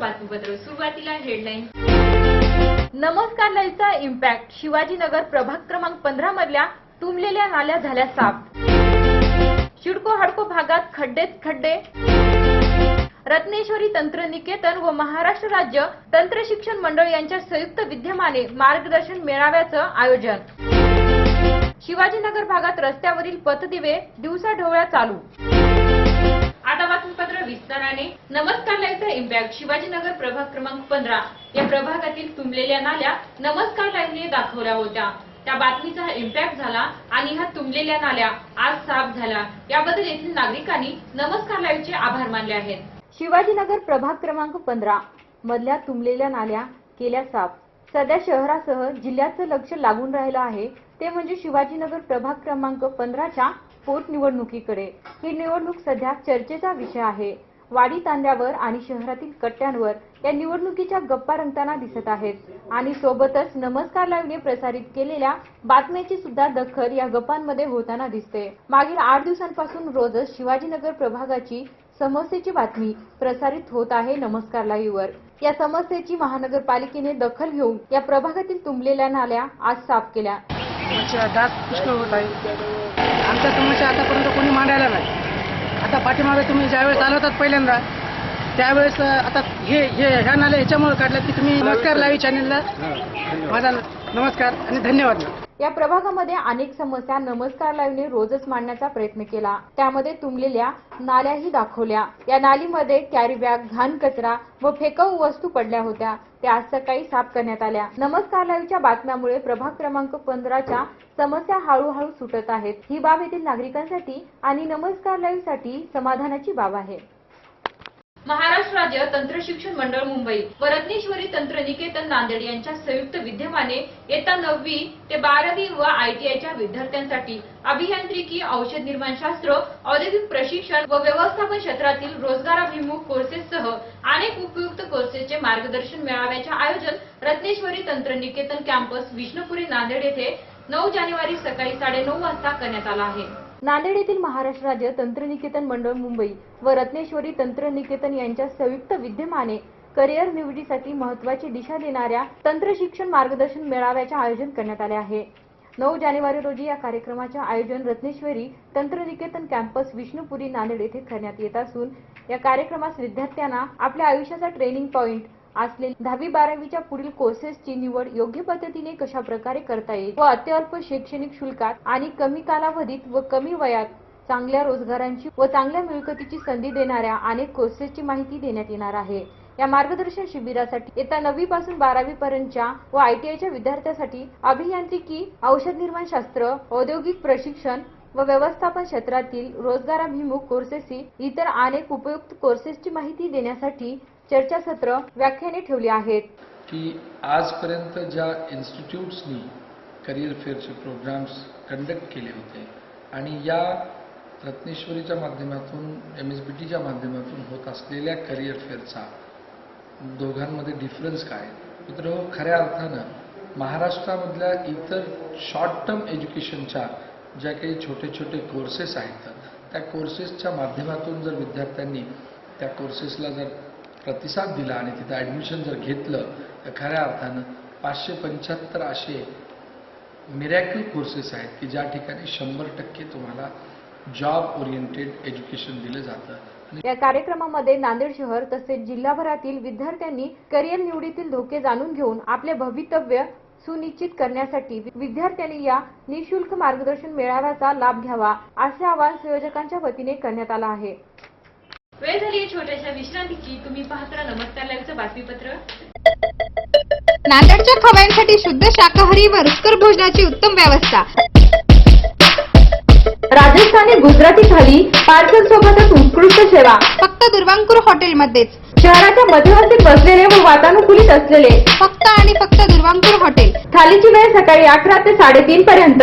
बातमीपत्र सुरुवातीला हेडलाईन नमस्कार लाईव्हचा इम्पॅक्ट शिवाजीनगर प्रभाग क्रमांक पंधरा मधल्या तुंबलेल्या नाल्या झाल्या साफ. शिडको हडको भागात खड्डेच खड्डे. रत्नेश्वरी तंत्रनिकेतन व महाराष्ट्र राज्य तंत्र शिक्षण मंडळ यांच्या संयुक्त विद्यमाने मार्गदर्शन मेळाव्याचं आयोजन. शिवाजीनगर भागात रस्त्यावरील पथदिवे दिवसा ढवळ्या चालू. नमस्कार लाईव्हचा इम्पॅक्ट शिवाजीनगर प्रभाग क्रमांक पंधरा. या प्रभागातील तुंबलेल्या नाल्या नमस्कार लाईव्हने दाखवल्या होत्या. त्या बातमीचा इम्पॅक्ट झाला आणि ह्या तुंबलेल्या नाल्या आज साफ झाल्या. याबद्दल येथील नागरिकांनी नमस्कार लाईव्हचे आभार मानले आहेत. शिवाजीनगर प्रभाग क्रमांक पंधरा. मधल्या तुंबलेल्या नाल्या केल्या साफ. सध्या शहरासह जिल्ह्याचं लक्ष लागून राहिलं आहे. ते म्हणजे शिवाजीनगर प्रभाग क्रमांक पंधराच्या पोटनिवडणुकीकडे. ही निवडणूक सध्या चर्चेचा विषय आहे. वाडी तांड्यावर आणि शहरातील कट्ट्यांवर या निवडणुकीच्या गप्पा रंगताना दिसत आहेत. आणि सोबतच नमस्कार लाईव्हने प्रसारित केलेल्या बातम्याची सुद्धा दखल या गप्पांमध्ये होताना दिसते. मागील आठ दिवसांपासून रोजच शिवाजीनगर प्रभागाची समस्येची बातमी प्रसारित होत आहे नमस्कार लाईव्हवर. या समस्येची महानगरपालिकेने दखल घेऊन या प्रभागातील तुंबलेल्या नाल्या आज साफ केल्या. आमच्या समस्या आतापर्यंत कोणी मांडायला नाही. आता पाठीमागे तुम्ही ज्यावेळेस चालवतात पहिल्यांदा त्यावेळेस आता हे हे ह्या नाल्या ह्याच्यामुळे काढल्यात की तुम्ही नमस्कार लाईव्ह चॅनेलला माझा नमस्कार आणि धन्यवाद. या प्रभागामध्ये अनेक समस्या नमस्कार लाईव्हने रोजच मांडण्याचा प्रयत्न केला. त्यामध्ये तुंबलेल्या नाल्याही दाखवल्या. या नालीमध्ये कॅरी बॅग घाण कचरा व फेकाऊ वस्तू पडल्या होत्या. त्या आज सकाळी साफ करण्यात आल्या. नमस्कार लाईव्हच्या बातम्यामुळे प्रभाग क्रमांक पंधराच्या समस्या हळूहळू सुटत आहेत. ही बाब येथील नागरिकांसाठी आणि नमस्कार लाईव्हसाठी समाधानाची बाब आहे. महाराष्ट्र राज्य तंत्र शिक्षण मंडळ मुंबई व रत्नेश्वरी तंत्र निकेतन नांदेड यांच्या संयुक्त विद्यमाने इयत्ता नववी ते बारावी व आयटीआयच्या विद्यार्थ्यांसाठी अभियांत्रिकी औषध निर्माणशास्त्र औद्योगिक प्रशिक्षण व व्यवस्थापन क्षेत्रातील रोजगाराभिमुख कोर्सेससह अनेक उपयुक्त कोर्सेसचे मार्गदर्शन मेळाव्याचे आयोजन रत्नेश्वरी तंत्र निकेतन कॅम्पस विष्णुपुरी नांदेड येथे नऊ जानेवारी सकाळी साडेनऊ वाजता करण्यात आला आहे. नांदेड येथील महाराष्ट्र राज्य तंत्रनिकेतन मंडळ मुंबई व रत्नेश्वरी तंत्रनिकेतन यांच्या संयुक्त विद्यमाने करिअर निवडीसाठी महत्वाची दिशा देणाऱ्या तंत्र शिक्षण मार्गदर्शन मेळाव्याचे आयोजन करण्यात आले आहे. नऊ जानेवारी रोजी या कार्यक्रमाचे आयोजन रत्नेश्वरी तंत्रनिकेतन कॅम्पस विष्णुपुरी नांदेड येथे करण्यात येत असून या कार्यक्रमास विद्यार्थ्यांना आपल्या आयुष्याचा ट्रेनिंग पॉइंट असलेली दहावी बारावीच्या पुढील कोर्सेसची निवड योग्य पद्धतीने कशा प्रकारे करता येईल? व अत्यल्प शैक्षणिक शुल्कात आणि कमी कालावधीत व कमी वयात चांगल्या रोजगारांची व चांगल्या मिळकतीची संधी देणाऱ्या अनेक कोर्सेसची माहिती देण्यात येणार आहे. या मार्गदर्शन शिबिरासाठी येत्या नववी पासून बारावी पर्यंतच्या व आयटीआयच्या विद्यार्थ्यांसाठी अभियांत्रिकी औषध निर्माण शास्त्र औद्योगिक प्रशिक्षण व व्यवस्थापन क्षेत्रातील रोजगाराभिमुख कोर्सेसची इतर अनेक उपयुक्त कोर्सेसची माहिती देण्यासाठी चर्चासत्र व्याख्याने ठेवली आहेत. की आजपर्यंत ज्या इन्स्टिट्यूट्सनी करिअर फेअरचे प्रोग्राम्स कंडक्ट केले होते आणि या रत्नेश्वरीच्या माध्यमातून एम एस बी टीच्या माध्यमातून होत असलेल्या करिअर फेअरचा दोघांमध्ये डिफरन्स काय? मित्र हो खऱ्या अर्थानं महाराष्ट्रामधल्या इतर शॉर्ट टर्म एज्युकेशनच्या ज्या काही छोटे छोटे कोर्सेस आहेत त्या कोर्सेसच्या माध्यमातून जर विद्यार्थ्यांनी त्या कोर्सेसला जर प्रतिसाद दिला आणि तिथं ॲडमिशन जर घेतलं तर खऱ्या अर्थानं पाचशे पंच्याहत्तर असे मिरॅकल कोर्सेस आहेत की ज्या ठिकाणी शंभर टक्के तुम्हाला जॉब ओरिएंटेड एज्युकेशन दिलं जातं. या कार्यक्रमामध्ये नांदेड शहर तसेच जिल्हाभरातील विद्यार्थ्यांनी करिअर निवडीतील धोके जाणून घेऊन आपले भवितव्य सुनिश्चित करण्यासाठी विद्यार्थ्यांनी या निशुल्क मार्गदर्शन मेळाव्याचा लाभ घ्यावा असे आवाहन संयोजकांच्या वतीने करण्यात आला आहे. वेळ झाली छोट्याशा विश्रांतीची तुम्ही पाहत राहा नमस्कार लाईव्हचं बातमीपत्र. नांदेडच्या खवयांसाठी शुद्ध शाकाहारी व रुचकर भोजनाची उत्तम व्यवस्था. राजस्थानी गुजराती थाली पार्सल सोबतच उत्कृष्ट सेवा. फक्त दुर्वांकूर हॉटेलमध्येच. शहराच्या मध्यवर्ती बसलेले व वातानुकूलित असलेले. फक्त आणि फक्त दुर्वांकूर हॉटेल. थालीची वेळ सकाळी अकरा ते साडेतीन पर्यंत.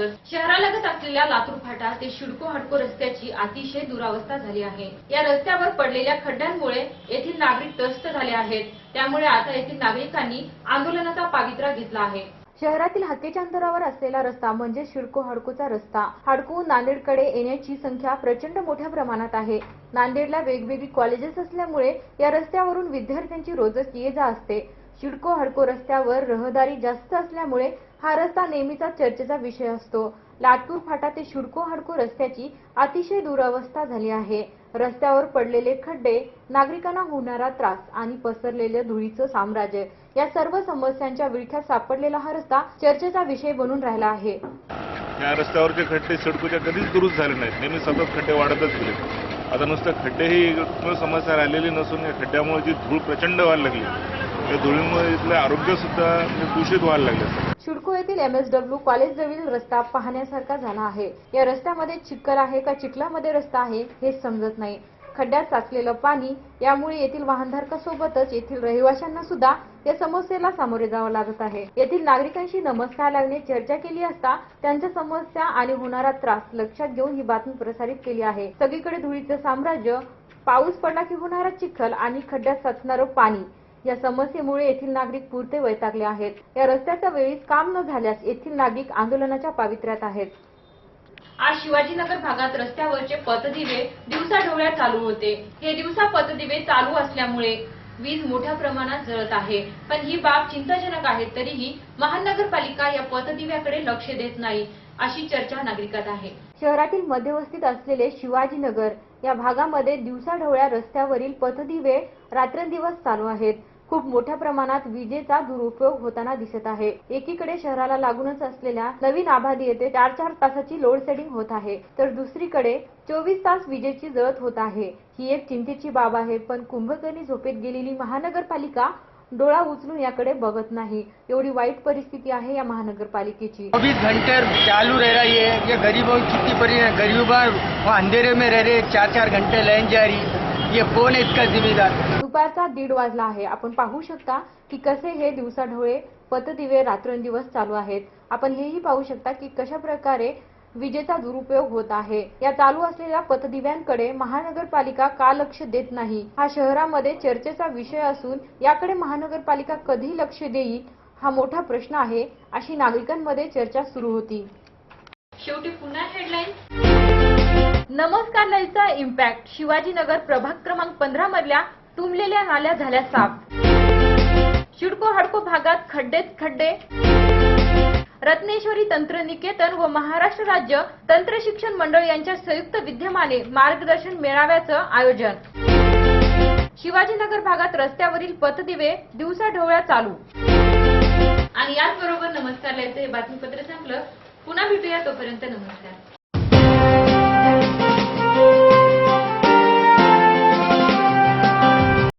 एकदा स्वागत शहरालगत असलेल्या लातूर फाटा ते शिडको हडको रस्त्याची अतिशय दुरावस्था झाली आहे. या रस्त्यावर पडलेल्या खड्ड्यांमुळे येथील नागरिक त्रस्त झाले आहेत. त्यामुळे आता येथील नागरिकांनी आंदोलनाचा पावित्रा घेतला आहे. शहरातील हक्केच्या अंतरावर असलेला रस्ता म्हणजे शिडको हडकोचा रस्ता. हडको नांदेडकडे येण्याची संख्या प्रचंड मोठ्या प्रमाणात आहे. नांदेडला वेगवेगळी कॉलेजेस असल्यामुळे या रस्त्यावरून विद्यार्थ्यांची रोजच ये जा असते. शिडको हडको रस्त्यावर रहदारी जास्त असल्यामुळे हा रस्ता नेहमीचा चर्चेचा विषय असतो. लातूर फाटा ते शिडको हडको रस्त्याची अतिशय दुरावस्था झाली आहे. रस्त्यावर पडलेले खड्डे नागरिकांना होणारा त्रास आणि पसरलेलं धुळीचं साम्राज्य या सर्व समस्यांच्या विळख्यात सापडलेला हा रस्ता चर्चेचा विषय बनून राहिला आहे. या रस्त्यावरचे खड्डे सिडकोच्या कधीच दुरुस्त झाले नाहीत. नेहमी सतत खड्डे वाढतच गेले. आता नुसतं खड्डे ही समस्या राहिलेली नसून या खड्ड्यामुळे जी धूळ प्रचंड व्हायला लागली. या धुळीमुळे इथलं आरोग्य सुद्धा दूषित व्हायला लागले शिडको येथील एम एस डब्ल्यू कॉलेज जवळील रस्ता पाहण्यासारखा झाला आहे. या रस्त्यामध्ये चिखल आहे का चिखलामध्ये रस्ता आहे हे समजत नाही. खड्ड्यात साचलेलं पाणी यामुळे येथील वाहनधारकासोबतच येथील रहिवाशांना सुद्धा या समस्येला सामोरे जावं लागत आहे. येथील नागरिकांशी नमस्कार चर्चा केली असता त्यांच्या समस्या आणि होणारा त्रास लक्षात घेऊन ही बातमी प्रसारित केली आहे. सगळीकडे धुळीचं साम्राज्य पाऊस पडला की होणारा चिखल आणि खड्ड्यात साचणारं पाणी. या समस्येमुळे येथील नागरिक पुरते वैतागले आहेत. या रस्त्याच्या वेळीच काम न झाल्यास येथील नागरिक आंदोलनाच्या पावित्र्यात आहेत. आज शिवाजीनगर भागात रस्त्यावरचे पथदिवे दिवसा ढवळ्या चालू होते. हे दिवसा पथदिवे चालू असल्यामुळे वीज मोठ्या प्रमाणात जळत आहे. पण ही बाब चिंताजनक आहे तरीही महानगरपालिका या पथदिव्याकडे लक्ष देत नाही अशी चर्चा नागरिकात आहे. शहरातील मध्यवस्तीत असलेले शिवाजीनगर या भागामध्ये दिवसाढवळ्या रस्त्यावरील पथदिवे रात्रंदिवस चालू आहेत. खूप मोठ्या प्रमाणात विजेचा दुरुपयोग होताना दिसत आहे. एकीकडे शहराला लागूनच असलेल्या नवीन आबादी येथे चार चार तासाची लोड सेडिंग होत आहे. तर दुसरीकडे चोवीस तास विजेची जळत होत आहे. ही एक चिंतेची बाब आहे पण कुंभकर्णी झोपेत गेलेली महानगरपालिका डोळा उचलून याकडे बघत नाही. एवढी वाईट परिस्थिती आहे या महानगरपालिकेची. चौबीस घंटे चालू रह रही है. ये गरीबों की स्थिति पर गरीब अंधेरे में रह रहे चार चार घंटे लाइन जा रही ये कौन है इसका जिम्मेदार। दुपारचा दीड वाजला आहे. आपण पाहू शकता की कसे हे दिवसाढोळे पथदिवे रात्रंदिवस चालू आहेत. आपण हेही पाहू शकता की कशा प्रकारे विजेचा दुरुपयोग होत आहे. या चालू असलेल्या पथदिव्यांकडे महानगरपालिका का लक्ष देत नाही? हा शहरामध्ये चर्चेचा विषय असून याकडे महानगरपालिका कधी लक्ष देईल हा मोठा प्रश्न आहे अशी नागरिकांमध्ये चर्चा सुरू होती. शेवटी पुन्हा हेडलाईन नमस्कार लाईव्हचा इम्पॅक्ट. शिवाजीनगर प्रभाग क्रमांक पंधरा मधल्या तुंबलेल्या नाल्या झाल्या साफ. शिडको हडको भागात खड्डेच खड्डे. रत्नेश्वरी तंत्रनिकेतन व महाराष्ट्र राज्य तंत्र शिक्षण मंडळ यांच्या संयुक्त विद्यमाने मार्गदर्शन मेळाव्याचं आयोजन. शिवाजीनगर भागात रस्त्यावरील पथदिवे दिवसा ढवळ्या चालू. आणि याचबरोबर नमस्कार लयचं हे बातमीपत्र संपलं. पुन्हा भेटूया तोपर्यंत नमस्कार.